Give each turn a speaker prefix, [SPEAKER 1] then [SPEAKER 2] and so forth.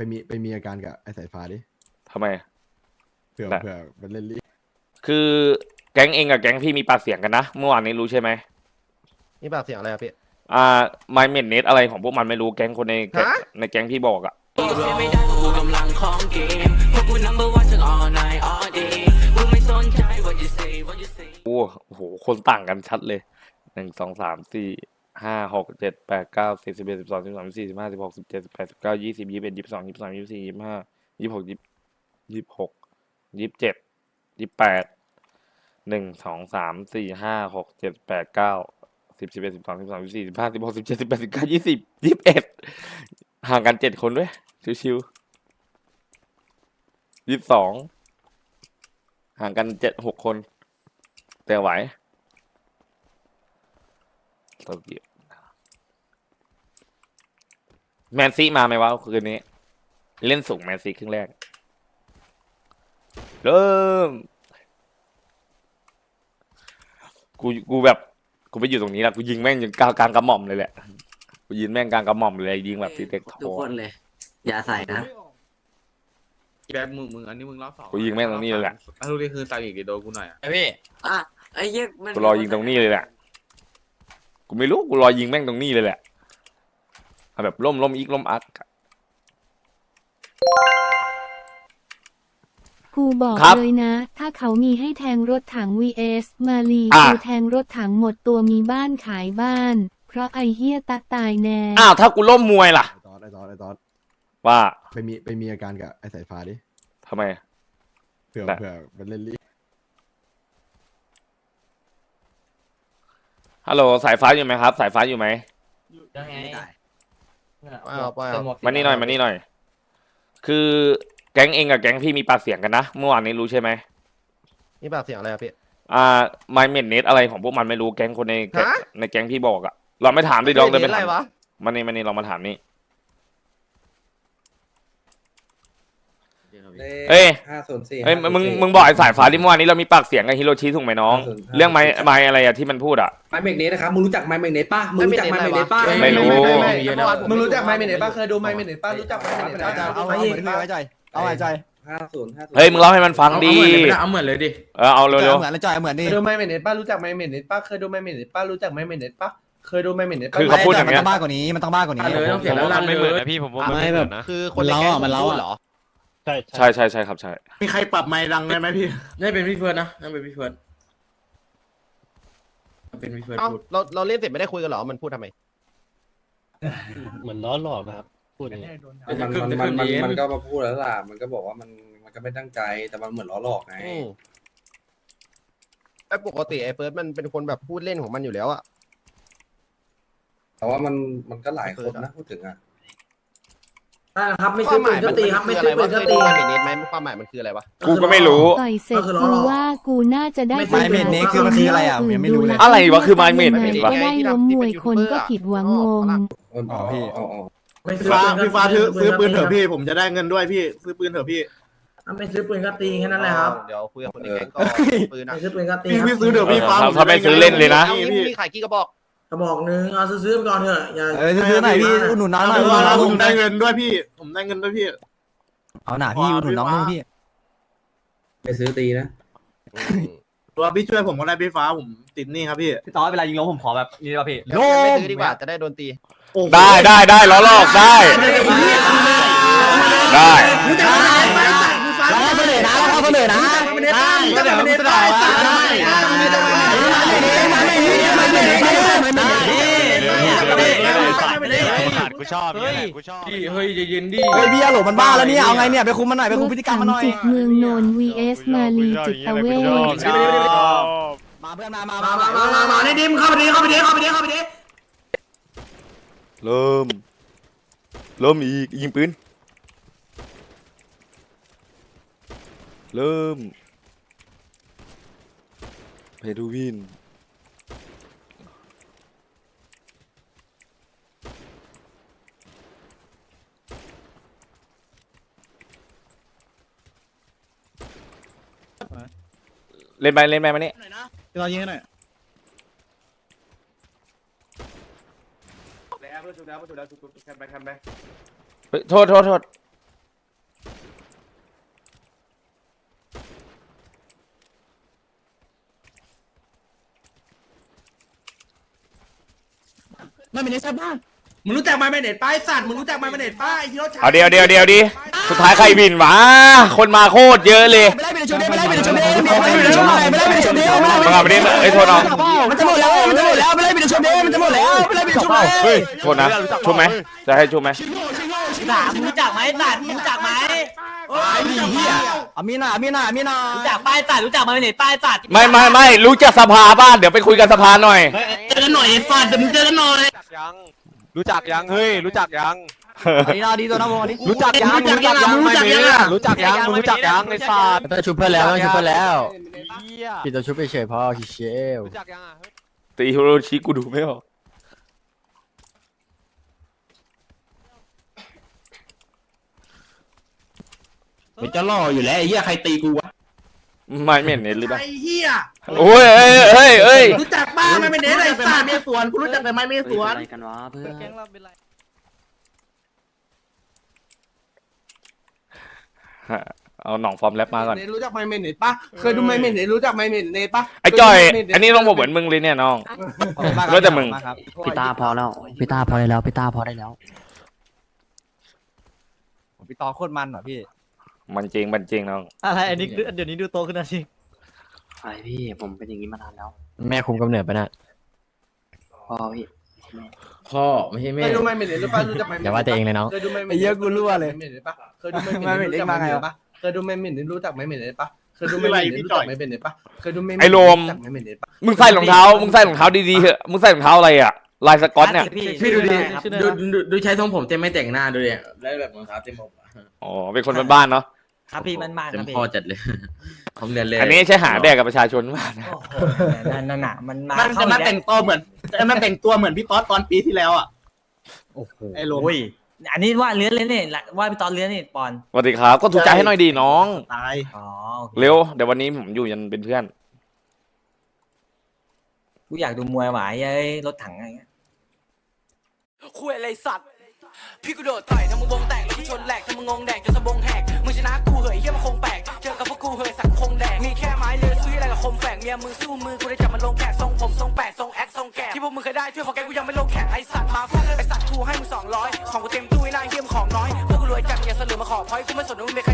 [SPEAKER 1] ไปมีไปมีอาการกับไอ้สายฟ้าดิ
[SPEAKER 2] ทำไม
[SPEAKER 1] เผื่อ
[SPEAKER 2] ได้
[SPEAKER 1] เผื่อมันเล่นลี่
[SPEAKER 2] คือแก๊งเองกับแก๊งพี่มีปากเสียงกันนะเมื่อวานนี้รู้ใช่ไหม
[SPEAKER 3] นี่ปากเสียงอะไรอะพี่
[SPEAKER 2] อ่าไมเมนเนตอะไรของพวกมันไม่รู้แก๊งคนในแก๊ง
[SPEAKER 3] ฮะ
[SPEAKER 2] ในแก๊งพี่บอกอะ
[SPEAKER 4] กูเสียไม่ได้เพราะกูกำลังของเกมเพราะกู number one ทั้ง all night all day กูไม่สนใจ what you say what you say
[SPEAKER 2] โอ้โหคนต่างกันชัดเลยหนึ่งสองสามสี่ ห้าหกเจ็ดแปดเก้าสิบสิบเอ็ดสิบสองสิบสามสิบสี่สิบห้าสิบหกสิบเจ็ดสิบแปดสิบเก้ายี่สิบยี่สิบเอ็ดยี่สิบสองยี่สิบสามยี่สิบสี่ยี่สิบห้ายี่สิบหกยี่สิบหกยี่สิบเจ็ดยี่สิบแปดหนึ่งสองสามสี่ห้าหกเจ็ดแปดเก้าสิบสิบเอ็ดสิบสองสิบสามสิบสี่สิบห้าสิบหกสิบเจ็ดสิบแปดสิบเก้ายี่สิบยี่สิบเอ็ดห่างกันเจ็ดคนด้วย ชิวๆยี่สิบสองห่างกันเจ็ดหกคน แต่ไหวโตเกียว แมนซีมาไหมวะคืนนี้ เล่นสูงแมนซีครึ่งแรก เริ่ม กูกูแบบ กูไปอยู่ตรงนี้แล้วกูยิงแม่งยิงกลางกลางกระหม่อมเลยแหละ กูยิงแม่งกลางกระหม่อมเลยยิงแบบตีเต็กท
[SPEAKER 5] ทุก
[SPEAKER 2] อ
[SPEAKER 5] คนเลย อย่าใส่นะ
[SPEAKER 6] แบ็คมึงมึงอันนี้มึงรอบสอง
[SPEAKER 2] กูยิงแม่งตรงนี้เลยแหละ
[SPEAKER 6] อะลูกนี้คือซาอีกดิโดนกูหน่อยอะ
[SPEAKER 7] พี่
[SPEAKER 5] อะไอ้เหี้ยมัน
[SPEAKER 2] กูรอยิงตรงนี้เลยแหละ กูไม่รู้กูรอยิงแม่งตรงนี้เลยแหละ เอาแบบล่มล่มอีกล่มอักอะ
[SPEAKER 8] กูบอก
[SPEAKER 2] ครับ
[SPEAKER 8] เลยนะ ถ้าเขามีให้แทงรถถัง vs มาลี
[SPEAKER 2] อะ
[SPEAKER 8] กูแทงรถถังหมดตัวมีบ้านขายบ้าน เพราะไอเฮียตักตายแน่
[SPEAKER 2] อ้าวถ้ากูล่มมวยล่ะ
[SPEAKER 1] ไอ้ตอดไอ้ตอดไอ้ตอด
[SPEAKER 2] ว่า
[SPEAKER 1] ไปมีไปมีอาการกับไอ้สายฟ้าดิ
[SPEAKER 2] ทำไม
[SPEAKER 1] เผื่อ
[SPEAKER 2] ได้
[SPEAKER 1] เผื่อมันเล่นลี่
[SPEAKER 2] ฮัลโหลสายฟ้าอยู่ไหมครับ สายฟ้าอยู่ไหม
[SPEAKER 7] ยังไง
[SPEAKER 5] ไม่ได้
[SPEAKER 3] ว่าเอาว่าเอา
[SPEAKER 2] มานี่หน่อยมานี่หน่อย คือแก๊งเองกับแก๊งพี่มีปากเสียงกันนะเมื่อวานนี้รู้ใช่ไหม
[SPEAKER 3] นี่ปากเสียงอะไรอะพี่
[SPEAKER 2] อ่าไมเมนเนตอะไรของพวกมันไม่รู้แก๊งคนในแก๊ง
[SPEAKER 3] ฮะ
[SPEAKER 2] ในแก๊งพี่บอกอะเราไม่ถามดิลองเดินไป
[SPEAKER 3] อะไร
[SPEAKER 2] ถาม
[SPEAKER 3] วะ
[SPEAKER 2] มานี่มานี่ลองมาถามนี่ เอ้ย
[SPEAKER 9] ห้าศูนย์สี่
[SPEAKER 2] เฮ้ยมึงมึงบอกไอ้สายฟ้าที่เมื่อวานนี้เรามีปากเสียงกับฮิโรชิถูกไหมน้อง
[SPEAKER 9] 505
[SPEAKER 2] เรื่องไม้ไม้อะไรอะที่มันพูดอะ
[SPEAKER 9] ไมเมกเนสนะครับมึงรู้จักไมเมกเนสป่ะมึงรู้จักไมเมกเนสป่ะ
[SPEAKER 2] ไม่รู้
[SPEAKER 3] ไม่ไม่เมื่อวานผ
[SPEAKER 9] มึงรู้จักไมเมกเนสป่ะเคยดูไมเมกเนสป่ะรู้จักไมเมกเนสป่ะ
[SPEAKER 3] เอาเอาเหมือนพี่ไว้ใจเอาไว้ใจ
[SPEAKER 9] ห้าศูนย์ห้าศูนย์
[SPEAKER 2] เฮ้ยมึงเล่าให้มันฟังดี
[SPEAKER 6] เอาเหมือนเลยดิ
[SPEAKER 2] เออเอาเร็ว
[SPEAKER 3] เหมือนเลยจ่อยเหมือน
[SPEAKER 9] เค
[SPEAKER 3] นี่
[SPEAKER 9] ยดูไมเมกเนสป่ะรู้จักไมเมกเนสป่ะเคยดูไมเมกเนสป่ะรู้จักไมเมกเนสป่ะเคยดูไมเมกเนสป่ะ
[SPEAKER 2] คือเขาพูดอย่างเงี้ย
[SPEAKER 3] มันต้องบ้ากว่านี้ มันต้องบ้ากว่านี้
[SPEAKER 6] อะเลยต้องเสียงแล้ว
[SPEAKER 7] มันไม่เหมือน
[SPEAKER 6] เลย
[SPEAKER 7] นะพี่ผมว่า
[SPEAKER 9] ไม่แบบ
[SPEAKER 3] คือคนในแก๊งมันเล่าเหรอ
[SPEAKER 2] ๆใช่ใช่ใช่ครับใช่
[SPEAKER 6] มีใครปรับไมค์ดังได้ไหมพี่น่าเป็นพี่เฟิร์นนะน่าเป็นพี่เฟิร์นเป็นพี่เฟิร์น
[SPEAKER 3] เอ้า
[SPEAKER 6] พูด
[SPEAKER 3] เราเราเล่นเสร็จไม่ได้คุยกันเหรอ มันพูดทำไม
[SPEAKER 10] เหมือนล้อหลอกนะครับ พูดอย่างนี้
[SPEAKER 9] มันมันมันมันมันก็มาพูดแล้วล่ะ มันก็บอกว่ามันมันก็ไม่ตั้งใจแต่มันเหมือนล้อหลอกไง
[SPEAKER 3] อืมไอ้ปกติไอ้เฟิร์สมันเป็นคนแบบพูดเล่นของมันอยู่แล้วอะ
[SPEAKER 9] แต่ว่ามันมันก็หลายคนนะพูดถึงอะ
[SPEAKER 3] ครับไม่ซื้อปืนก็ตีครับไม่ซื้อปืนก็ตีไมเมนเนสไหมความหมายมันคืออะไรวะ
[SPEAKER 2] กูก็ไม่รู้
[SPEAKER 8] ต่อยเสร็จกูว่ากูน่าจะได้
[SPEAKER 3] ไม่เมนเนสคือมันคืออะไรอะผมยังไม่รู้เลย
[SPEAKER 2] อะไรวะคือไมเมน
[SPEAKER 8] ไหน
[SPEAKER 2] เนสวะ
[SPEAKER 8] ก็ได้ล้มมวยคนก็ผิดหวังงง
[SPEAKER 9] อ๋อพี่อ๋ออ๋อ
[SPEAKER 6] พี่ฟ้าพี่ฟ้าซื้อซื้อปืนเถอะพี่ผมจะได้เงินด้วยพี่ซื้อปืนเถอะพี่
[SPEAKER 11] ไม่ซื้อปืนก็ตีแค่นั้นแหละครับ
[SPEAKER 3] เดี๋ยวคุยกับคนในแก๊งก่อนปืนอะ
[SPEAKER 11] ไม่ซื้อปืนก็ตี
[SPEAKER 6] พี่
[SPEAKER 11] ครับ
[SPEAKER 6] พี่ซื้อเถอะพี่ฟ้า
[SPEAKER 2] ถ้าถ้าไม่ซื้อเล่นเลยนะ
[SPEAKER 3] เอางี้มีขายกี่กระบอก
[SPEAKER 11] กระบอกหนึงเอาซื้อๆไปก่อนเถอะอย่า
[SPEAKER 3] เออซื้อหน่อยพี่อุดหนุนน้องหน่อย
[SPEAKER 6] พี่ฟ้าแล้วผมได้เงินด้วยพี่ ผมได้เงินด้วยพี่
[SPEAKER 3] เอาหน่าพี่อุดหนุนน้องนึงพี่
[SPEAKER 9] ไปซื้อตีนะ
[SPEAKER 6] ตัวพี่ช่วยผมก็ได้พี่ฟ้าผมติดหนี่ครับพี่
[SPEAKER 7] พี่ต้อยเวลายิงลงผมขอแบบนี้ป่ะพี่
[SPEAKER 3] โน้ไม่ซื้อดีกว่าจะได้โดนตี
[SPEAKER 2] ได้ได้ได้ล้อลอกได้ ได้
[SPEAKER 3] แล้วเขาเสนอนะแล้วเขาเสนอนะได้ก็เดี๋ยวไม่ได้ได้
[SPEAKER 7] กูชอบนี่แหละกูชอบ
[SPEAKER 6] พี่เฮ้ยใจเย็นดิ
[SPEAKER 3] เฮ้ยพี่อาหลมันบ้าแล้วเนี่ยเอาไงเนี่ยไปคุมมันหน่อยไปคุมพฤติกรรมมันหน่อย
[SPEAKER 8] จิตเมืองนนท์ vs มาลีจิตเวช
[SPEAKER 3] มาเพื่อนมามา
[SPEAKER 11] มา
[SPEAKER 3] มา
[SPEAKER 11] มามามามานี่ดิมเข้าไปดิเข้าไปดิเข้าไปดิเข้าไปดิ
[SPEAKER 2] เริ่ม เริ่มอีกยิงปืน เริ่มเพดูวิน เล่นไปเล่นไปมานี่หน่อยนะยว
[SPEAKER 3] เรายิงให้หน่อยแอบ
[SPEAKER 2] เปชุบแล้วเปชุบแวชุบชุชุไปไปโทษโทษโทษ
[SPEAKER 3] มันเป็นในชาวบ้าน
[SPEAKER 11] มึงรู้จักมาเมเนตป้ายสัตว์มึงรู้จักมาเมเนตป้ายไอ้ที่รถช้า
[SPEAKER 2] เอาเดียวเดียวเดียวดี สุดท้ายใครบินวะ คนมาโคตรเยอะเลย
[SPEAKER 3] ไม่ได้เป็นชมเดไม่ได้เป็นชมเดไม่ได้เป็นชมเดไม่ได้เป็นชมเด
[SPEAKER 2] มึงเอาไปดิเอ้ยโทษน้อง
[SPEAKER 3] มันจะหมดแล้วมันจะหมดแล้วไม่ได้เป็นชมเดมันจะหมดแล้วไม่ได้เป็นชมเด
[SPEAKER 2] เฮ้ยโทษนะชุบไหมจะให้ชุบไหม
[SPEAKER 3] ถามรู้จักไหมตัดรู้จักไหมไอ้เหี้ยอามีนาอามีนาอามีนารู้จักป้ายตัดรู้จักมาเป็นป้ายตัด
[SPEAKER 2] ไม่ไม่ไม่รู้จักสภาบ้านเดี๋ยวไปคุยกันสภาหน่อย
[SPEAKER 3] เจอกันหน่อยฟาดเดี๋ยวมึงเจอกันหน่อย
[SPEAKER 7] ยังรู้จักยังเฮ้ยรู้จักยัง
[SPEAKER 3] ดีนาดีตัวน้องดี
[SPEAKER 7] รู้จักยังรู้จักยังรู้จักยังรู้จักยังรู้จักยังไอ้สัตว์
[SPEAKER 3] ต้องชุบเพื่อนแล้วต้องชุบเพื่อนแล้ว
[SPEAKER 7] เหี้ย
[SPEAKER 3] พี่ต้องชุบไปเฉยพอคิเชล
[SPEAKER 7] รู้จักยังอะ
[SPEAKER 2] ตีฮิโรชิกูดูไม่ออก
[SPEAKER 3] มันจะล่ออยู่แล้วไอ้เหี้ยใครตีกูวะ
[SPEAKER 2] ไม่ไม่เห็นเน็ตหรือเปล่า
[SPEAKER 11] ไอ้เหี้ย
[SPEAKER 2] โอ้ยเอ้ยเอ้ยเอ้ย
[SPEAKER 11] รู้จักป้าไมเมเน็ตไอ้สัตว์
[SPEAKER 3] สวนกูรู้จักแต่ไม้เมสวน
[SPEAKER 5] อะไรกันวะเพื่อน
[SPEAKER 2] เอาหน่องฟอร์มแรปมาก่อน
[SPEAKER 11] รู้จักไมเมเน็ตปะเคยดูไมเมเน็ตรู้จักไมเมเน็ตปะ
[SPEAKER 2] ไอ้จ้อย อันนี้ต้องผมเหมือนมึงเลยเนี่ยน้อง แล้วแต่มึง
[SPEAKER 5] พี่ตาพอแล้วพี่ตาพอได้แล้วพี่ตาพอได้แล้ว
[SPEAKER 3] พี่ต่อโคตรมันเหรอพี่
[SPEAKER 2] มันจริงมันจริงน้อง
[SPEAKER 3] อะไรอันนี้เดี๋ยวนี้ดูโตขึ้นนะจริง
[SPEAKER 5] อะไรพี่ผมเป็นอย่างนี้มานานแล้ว
[SPEAKER 3] แม่คุมกำเนิดไปนะ
[SPEAKER 5] พ่อพี่
[SPEAKER 3] พ่อไม่ใช่แม่
[SPEAKER 11] เคยดูไมเมเน็ตหรือปะรู้จักไมเมเน็ต
[SPEAKER 3] อย่าว่าแต่เองเลยน้อง
[SPEAKER 11] เคยดูไมเม
[SPEAKER 3] ไอ้เหี้ยกูรั่วเลย
[SPEAKER 11] ไมเมเน็ตปะเคยดูไมเมเน็ตรู้จักไมเมเน็ตปะเคยดูไมเมเน็ตรู้จักไมเมเน็ตปะเคยดูไมเมเน็ตรู้จักไมเมเน็ตปะเคยดูไมเมเน็ต
[SPEAKER 2] ไอ้โรม
[SPEAKER 11] จักไมเมเน็ตปะ
[SPEAKER 2] มึงใส่รองเท้า มึงใส่รองเท้าดีๆเหอะ มึงใส่รองเท้าอะไรอะลายสก๊อตเนี่ย
[SPEAKER 3] พี่ดูดิ
[SPEAKER 5] ดูดูดูใช้ทรงผมเต็มไม่แต่งหน้าดูเลยแล้วแบบรองเท้าเต็มผม
[SPEAKER 2] อ๋อ เป็นคนบ้านๆเนาะ
[SPEAKER 3] ครับพี่มันมัน
[SPEAKER 5] เต็
[SPEAKER 3] ค
[SPEAKER 5] ม
[SPEAKER 3] รับพี่
[SPEAKER 5] พ่อจัดเลย ผมเรียนเลย
[SPEAKER 2] อันนี้ใช่หาแดกกับประชาชนมากนะ
[SPEAKER 3] นั่นนั่นน่ะมันมา
[SPEAKER 6] มันจะมาแต่งตัวเหมือนจะมาแต่งตัวเหมือนพี่ต๊อดตอนปีที่แล้วอะ
[SPEAKER 3] โอ้โห
[SPEAKER 6] ไอ้โรม
[SPEAKER 3] อันนี้ว่าเลื้อนเลยเนี่ยว่าพี่ตอนเลื้อนนี่ปอน
[SPEAKER 2] สวัสดีครับ ก็ถูกใจให้หน่อยดีน้อง
[SPEAKER 6] ตาย
[SPEAKER 3] อ๋อ
[SPEAKER 2] เร็ว เดี๋ยววันนี้ผมอยู่ยันเป็นเพื่อน
[SPEAKER 3] กูอยากดูมวยหวายเอ้ยรถถังอะไรเงี้ย
[SPEAKER 4] คุยอะไรสัตว์ พี่กูโดดต่อยทำมึงวงแตกแล้วกูชนแหลกทำมึงงงแดกจนสะบงแหกมึงชนะกูเหยเฮียมันคงแปลกเจอกับพวกกูเหยสักคงแดกมีแค่ไม้เลือยซื้ออะไรกับคมแฝกเมียมือสู้มือกูได้จับมันลงแขกทรงผมทรงแปดทรงแอคทรงแกะที่พวกมึงเคยได้ช่วยของแกกูยังไม่ลงแขกไอสัตว์มาฟาดไอสัตว์กูให้มึงสองร้อยของกูเต็มตู้ไอ้หน้าเฮียมของน้อยพวกกูรวยจัดอย่าสลือมาขอพอยกูไม่สนมึงเป็น